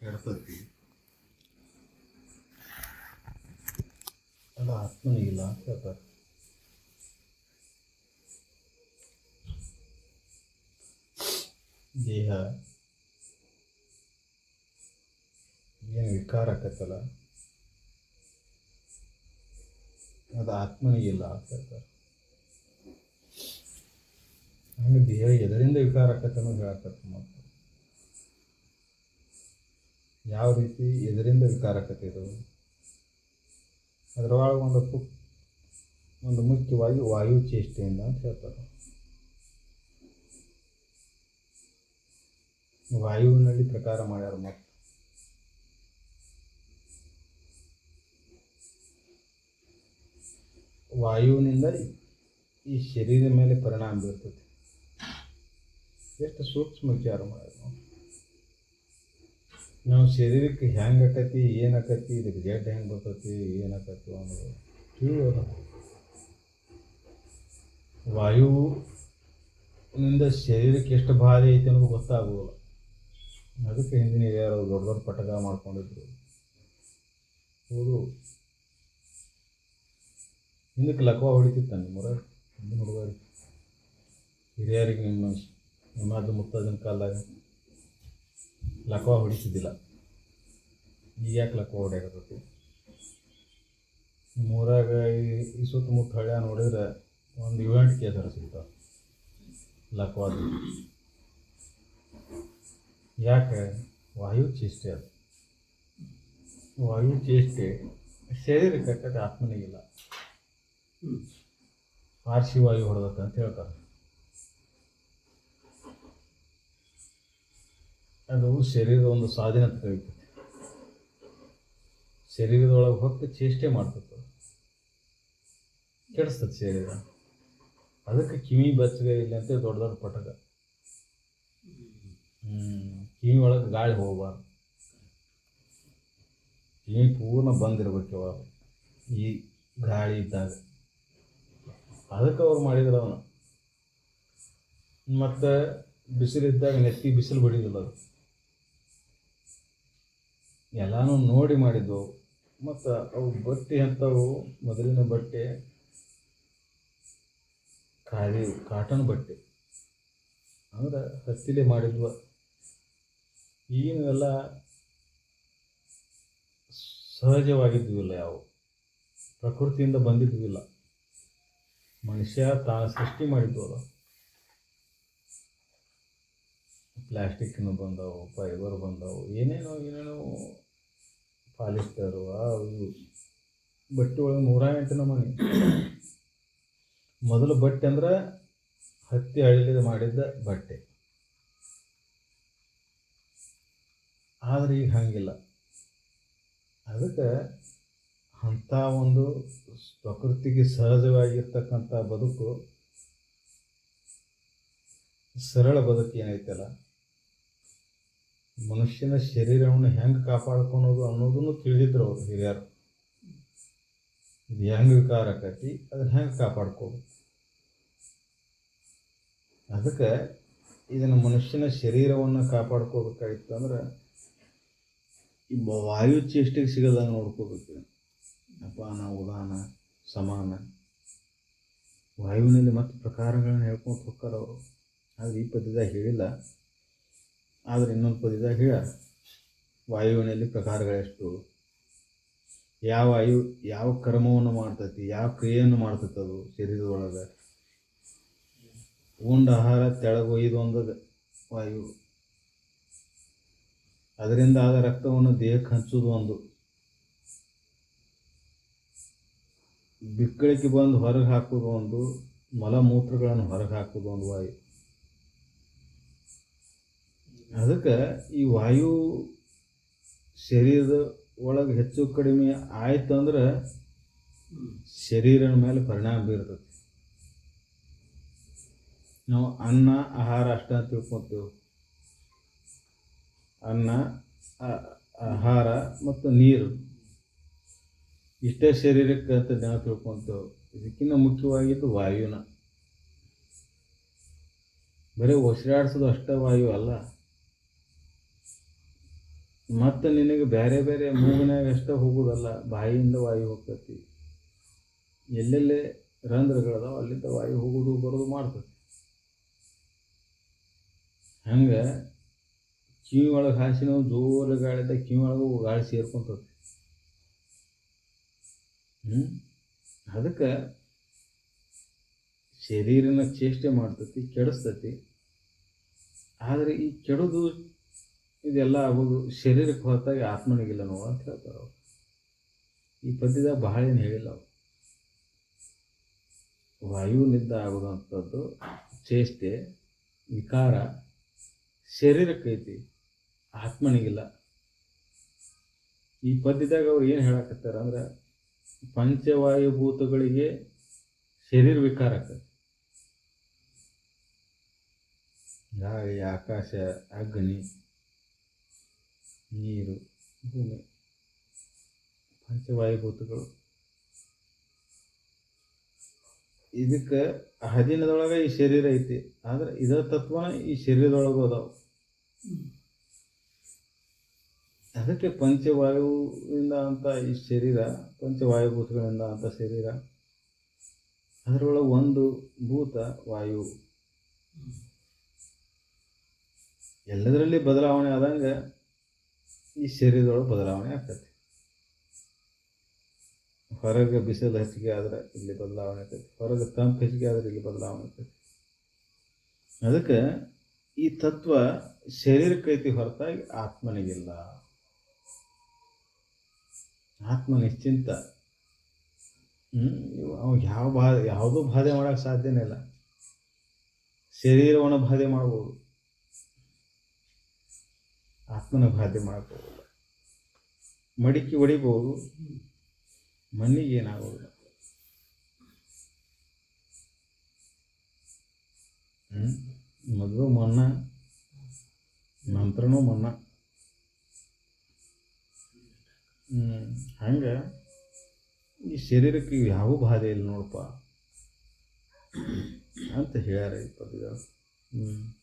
ಕೆಡ್ತೈತಿ ಅದು ಇಲ್ಲ ಅಂತ ಹೇಳ್ತಾರೆ. ದೇಹ. ಏನು ವಿಕಾರ ಆಕತ್ತಲ್ಲ. ಅದು ಆತ್ಮನಿಗಿಲ್ಲ ಅಂತ ಹೇಳ್ತಾರೆ. ಹಂಗೆ ದೇಹ ಎದರಿಂದ ವಿಕಾರ ಆಕತ್ತೆ ಅನ್ನೋದು ಹೇಳಕತ್ತೆ ಮತ್ತು ಯಾವ ರೀತಿ ಎದರಿಂದ ಇದು? ಅದರೊಳಗೆ ಒಂದು ಪು, ಒಂದು ಮುಖ್ಯವಾಗಿ ವಾಯು ಚೇಷ್ಟೆಯಿಂದ ಅಂತ ಹೇಳ್ತಾರೆ. ವಾಯುವಿನಲ್ಲಿ ಪ್ರಕಾರ ಮಾಡ್ಯಾರ ಮತ್ತು. ವಾಯುವಿನಿಂದ ಈ ಶರೀರದ ಮೇಲೆ ಪರಿಣಾಮ ಬೀರ್ತೈತಿ. ಎಷ್ಟು ಸೂಕ್ಷ್ಮ ವಿಚಾರ ಮಾಡ್ಯಾರ ನಾವು ಶರೀರಕ್ಕೆ ಹೆಂಗೆ ಆಕತಿ, ಏನು ಆಕತಿ, ಇದಕ್ಕೆ ಜಡ್ ಹೆಂಗೆ ಬರ್ತೈತಿ, ಏನು ಆಕತಿ ಅನ್ನೋದು ತಿಳಿಯೋದ ವಾಯುವಿನಿಂದ ಶರೀರಕ್ಕೆ ಎಷ್ಟು ಭಾರಿ ಐತಿ ಅನ್ನೋದು ಗೊತ್ತಾಗೋಲ್ಲ ಅದಕ್ಕೆ ಹಿಂದಿನ ಯಾರು ದೊಡ್ಡ ದೊಡ್ಡ ಪಟಕ ಮಾಡ್ಕೊಂಡಿದ್ರು. ಹೌದು. ಹಿಂದಕ್ಕೆ ಲಕ್ವ ಹೊಡಿತಿತ್ತ ನಿಮ್ಮ ಹಿಂದಿನ ಹುಡುಗರಿಗೆ ಹಿರಿಯರಿಗೆ ನಿಮ್ಮ ನಿಮ್ಮದು ಮುತ್ತದಿನ ಕಾಲದಾಗ. ಲಕ್ವ ಹೊಡಿತಿದ್ದಿಲ್ಲ ಈಗ ಯಾಕೆ ಲಕ್ವ ಹೊಡ್ಯಾಕತ್ತೈತಿ? ಮೂರಾಗ ಈ ಸುತ್ತಮುತ್ತ ಹಳ್ಳ ನೋಡಿದ್ರೆ ಒಂದು ಇವೆಂಟ್ ಕೇಸರ ಸಿಗ್ತಾವೆ. ಲಕ್ವಾದ ಯಾಕೆ? ವಾಯು ಚೇಷ್ಟೆ ಅದು. ವಾಯು ಚೇಷ್ಟೆ ಶರೀರ ಕಟ್ಟಕ್ಕೆ ಆತ್ಮನಿಗಿಲ್ಲ ಪಾರ್ಶಿವಾಯು ವಾಯು ಹೊಡೆದತ್ತ ಅಂತ ಹೇಳ್ತಾರೆ. ಅದು ಶರೀರದ ಒಂದು ಸ್ವಾಧೀನತೆ ಕಲಿತೈತಿ ಶರೀರದೊಳಗೆ ಹೊತ್ತು ಚೇಷ್ಟೆ ಮಾಡ್ತದೆ. ಕೆಡಿಸ್ತದೆ ಶರೀರ. ಅದಕ್ಕೆ ಕಿವಿ ಬೆಚ್ಚಗೆ ಇಲ್ಲ ಅಂತ ದೊಡ್ಡ ದೊಡ್ಡ ಪಟಕ. ಕಿವಿ ಒಳಗೆ ಗಾಳಿ ಹೋಗಬಾರ್ದು. ಕಿವಿ ಪೂರ್ಣ ಬಂದಿರ್ಬೇಕು ಯಾವಾಗ ಈ ಗಾಳಿ ಇದ್ದಾಗ. ಅದಕ್ಕೆ ಅವ್ರು ಮಾಡಿದ್ರು ಅವನು. ಮತ್ತು ಬಿಸಿಲಿದ್ದಾಗ ನೆತ್ತಿ ಬಿಸಿಲು ಬಡಿದಿಲ್ಲ ಅದು. ಎಲ್ಲಾನು ನೋಡಿ ಮಾಡಿದ್ವು ಮತ್ತು ಅವು ಬಟ್ಟೆ ಅಂಥವು, ಮೊದಲಿನ ಬಟ್ಟೆ, ಖಾಲಿ ಕಾಟನ್ ಬಟ್ಟೆ. ಅಂದ್ರೆ ಹತ್ತಿಲೆ ಮಾಡಿದ್ವು. ಈಗಿನವೆಲ್ಲ ಸಹಜವಾಗಿದ್ವಿಲ್ಲ ಯಾವ. ಪ್ರಕೃತಿಯಿಂದ ಬಂದಿದ್ವಿಲ್ಲ ಮನುಷ್ಯ ತಾನು ಸೃಷ್ಟಿ ಮಾಡಿದ್ವು ಅಲ್ಲ ಪ್ಲ್ಯಾಸ್ಟಿಕ್ನು ಬಂದವು ಫೈಬರ್ ಬಂದವು, ಏನೇನೋ ಏನೇನೋ ಪಾಲಿಸ್ಟರು ಅವು ಬಟ್ಟೆ ಒಳಗೆ ನೂರ ಎಂಟು ನಮೂನಿ. ಮೊದಲು ಬಟ್ಟೆ ಅಂದ್ರೆ ಹತ್ತಿ ಹಳ್ಳಿದ ಮಾಡಿದ್ದ ಬಟ್ಟೆ. ಆದರೆ ಈಗ ಹಂಗಿಲ್ಲ. ಅದಕ್ಕೆ ಅಂಥ ಒಂದು ಪ್ರಕೃತಿಗೆ ಸಹಜವಾಗಿರ್ತಕ್ಕಂಥ ಬದುಕು ಸರಳ ಬದುಕು ಏನೈತಲ್ಲ. ಮನುಷ್ಯನ ಶರೀರವನ್ನು ಹೆಂಗೆ ಕಾಪಾಡ್ಕೊಳೋದು ಅನ್ನೋದನ್ನು ತಿಳಿದಿದ್ರು ಅವರು ಹಿರಿಯರು. ಇದು ಹೆಂಗೆ ವಿಕಾರ ಆಕತಿ, ಅದನ್ನು ಹೆಂಗೆ ಕಾಪಾಡ್ಕೋಬೇಕು ಅದಕ್ಕೆ ಇದನ್ನು ಮನುಷ್ಯನ ಶರೀರವನ್ನು ಕಾಪಾಡ್ಕೋಬೇಕಾಗಿತ್ತು ಅಂದ್ರೆ ಈ ವಾಯು ಚೇಷ್ಟೆಗೆ ಸಿಗದಂಗೆ ನೋಡ್ಕೋಬೇಕು ಅಪಾನ ಉದಾನ ಸಮಾನ. ವಾಯುವಿನಲ್ಲಿ ಮತ್ತು ಪ್ರಕಾರಗಳನ್ನ ಹೇಳ್ಕೊಂಡು ಹೋಗ್ತಾರೆ ಅವರು. ಆದರೆ ಈ ಪದ್ಯದಾಗ ಹೇಳಿಲ್ಲ. ಆದರೆ ಇನ್ನೊಂದು ಪದ ಹೇಳ. ವಾಯುವಿನಲ್ಲಿ ಪ್ರಕಾರಗಳೆಷ್ಟು? ಯಾವ ವಾಯು ಯಾವ ಕರ್ಮವನ್ನು ಮಾಡ್ತೈತಿ, ಯಾವ ಕ್ರಿಯೆಯನ್ನು ಮಾಡ್ತೈತಿ ಅದು ಶರೀರದೊಳಗೆ? ಉಂಡ ಆಹಾರ ತೆಳಗು ಒಂದು ವಾಯು. ಅದರಿಂದ ಆದ ರಕ್ತವನ್ನು ದೇಹಕ್ಕೆ ಹಂಚುವುದು ಒಂದು. ಬಿಕ್ಕಳಿಕೆ ಬಂದು ಹೊರಗೆ ಹಾಕೋದು ಒಂದು, ಮಲಮೂತ್ರಗಳನ್ನು ಹೊರಗೆ ಹಾಕೋದು ಒಂದು ವಾಯು. ಅದಕ್ಕೆ ಈ ವಾಯು ಶರೀರದ ಒಳಗೆ ಹೆಚ್ಚು ಕಡಿಮೆ ಆಯ್ತು ಅಂದ್ರೆ ಶರೀರದ ಮೇಲೆ ಪರಿಣಾಮ ಬೀರ್ತದೆ ನಾವು ಅನ್ನ, ಆಹಾರ ಅಷ್ಟ ತಿಳ್ಕೊತೀವಿ. ಅನ್ನ ಆಹಾರ ಮತ್ತು ನೀರು. ಇಷ್ಟೇ ಶರೀರಕ್ಕೆ ಅಂತ ಜನ ತಿಳ್ಕೊತೇವೆ. ಇದಕ್ಕಿಂತ ಮುಖ್ಯವಾಗಿದ್ದು ವಾಯುನ. ಬರೀ ಉಸಿರಾಡಿಸೋದು ಅಷ್ಟೇ ವಾಯು ಅಲ್ಲ. ಮತ್ತು ನಿನಗೆ ಬೇರೆ ಬೇರೆ ಮೂಗಿನಾಗ ಅಷ್ಟೇ ಹೋಗೋದಲ್ಲ ಬಾಯಿಯಿಂದ ವಾಯು ಹೋಗ್ತೈತಿ. ಎಲ್ಲೆಲ್ಲಿ ರಂಧ್ರಗಳದಾವ, ಅಲ್ಲಿಂದ ವಾಯು ಹೋಗೋದು ಬರೋದು ಮಾಡ್ತೈತಿ. ಹಂಗೆ ಕಿವಿ ಒಳಗೆ ಹಾಸಿ ನಾವು ಜೋರು ಗಾಳಿದ ಕಿವಿ ಗಾಳಿ ಸೇರ್ಕೊಂತತಿ. ಹ್ಞೂ ಅದಕ್ಕೆ ಶರೀರನ ಚೇಷ್ಟೆ ಮಾಡ್ತತಿ, ಕೆಡಿಸ್ತತಿ. ಆದರೆ ಈ ಕೆಡೋದು ಇದೆಲ್ಲ ಆಗೋದು ಶರೀರಕ್ಕೆ ಹೊರತಾಗಿ ಆತ್ಮನಿಗಿಲ್ಲ ನೋವು ಅಂತ ಹೇಳ್ತಾರೆ ಅವರು. ಈ ಪದ್ಯದಾಗ ಬಹಳ ಏನು ಹೇಳಿಲ್ಲ ಅವರು. ವಾಯುವಿನಿಂದ ಆಗೋದಂಥದ್ದು, ಚೇಷ್ಟೆ, ವಿಕಾರ ಶರೀರಕ್ಕೈತಿ ಆತ್ಮನಿಗಿಲ್ಲ. ಈ ಪದ್ಯದಾಗ ಅವ್ರು ಏನು ಹೇಳಕತ್ತಾರೆ ಅಂದ್ರೆ, ಪಂಚವಾಯುಭೂತಗಳಿಗೆ ಶರೀರ ವಿಕಾರ ಗಾಳಿ ಆಕಾಶ, ಅಗ್ನಿ ನೀರು, ಭೂಮಿ ಪಂಚವಾಯುಭೂತಗಳು ಇದಕ್ಕೆ ಹದಿನದೊಳಗೆ ಈ ಶರೀರ ಐತಿ, ಆದ್ರೆ ಇದರ ತತ್ವನ ಈ ಶರೀರದೊಳಗೂ ಅದಾವ. ಅದಕ್ಕೆ ಪಂಚವಾಯುವಿಂದ ಅಂತ ಈ ಶರೀರ ಪಂಚವಾಯುಭೂತಗಳಿಂದ ಅಂತ ಶರೀರ. ಅದರೊಳಗೆ ಒಂದು ಭೂತ, ವಾಯು. ಎಲ್ಲದರಲ್ಲಿ ಬದಲಾವಣೆ ಆದಂಗೆ ಈ ಶರೀರದೊಳಗೆ ಬದಲಾವಣೆ ಆಗ್ತೈತಿ ಹೊರಗೆ ಬಿಸಿಲು ಹೆಚ್ಚಿಗೆ ಆದ್ರೆ ಇಲ್ಲಿ ಬದಲಾವಣೆ ಆಗ್ತೈತಿ ಹೊರಗೆ ತಂಪು ಹೆಚ್ಚಿಗೆ ಆದ್ರೆ ಇಲ್ಲಿ ಬದಲಾವಣೆ ಆಗ್ತೈತಿ ಅದಕ್ಕೆ ಈ ತತ್ವ ಶರೀರಕ್ಕೈತಿ ಹೊರತಾಗಿ ಆತ್ಮನಿಗಿಲ್ಲ. ಆತ್ಮ ನಿಶ್ಚಿಂತ. ಅವ ಯಾವ ಬಾ ಯಾವುದೂ ಬಾಧೆ ಮಾಡೋಕ್ಕೆ ಸಾಧ್ಯನೇ ಇಲ್ಲ. ಶರೀರವನ್ನು ಬಾಧೆ ಮಾಡ್ಬೋದು. ಆತ್ಮನ ಬಾಧೆ ಮಾಡಬಹುದು. ಮಡಿಕೆ ಹೊಡಿಬೋದು ಮಣ್ಣಿಗೆ ಏನಾಗೋದಿಲ್ಲ ಹ್ಞೂ ಮೊದಲು ಮನ್ನ ನಂತರನೂ ಹ್ಞೂ ಹಂಗೆ ಈ ಶರೀರಕ್ಕೆ ಯಾವ ಬಾಧೆ ಇಲ್ಲ ನೋಡಪ್ಪ. ಅಂತ ಹೇಳ್ಯಾರ ಈ ಹ್ಞೂ